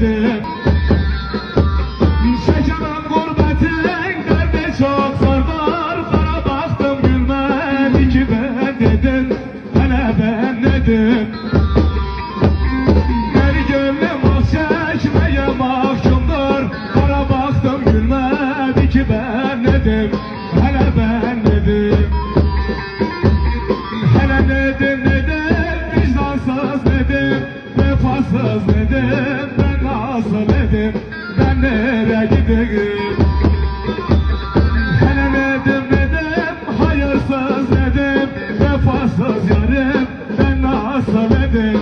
gurbete Bir çekemem gurbetin Derdi çok zor var? Sana baktım gülmedi ben dedin. Hele ben nedim Geri gönlüm ah çekmeye mahkumdur. Bana baktım gülmedi ki ben nedim Hele ben nedim Hele nedim nedim Vicdansız nedim Vefasız nedim nasıl Ben nereye gideyim? Hele nedim nedim Hayırsız nedim Vefasız yarim Ben nasıl nedim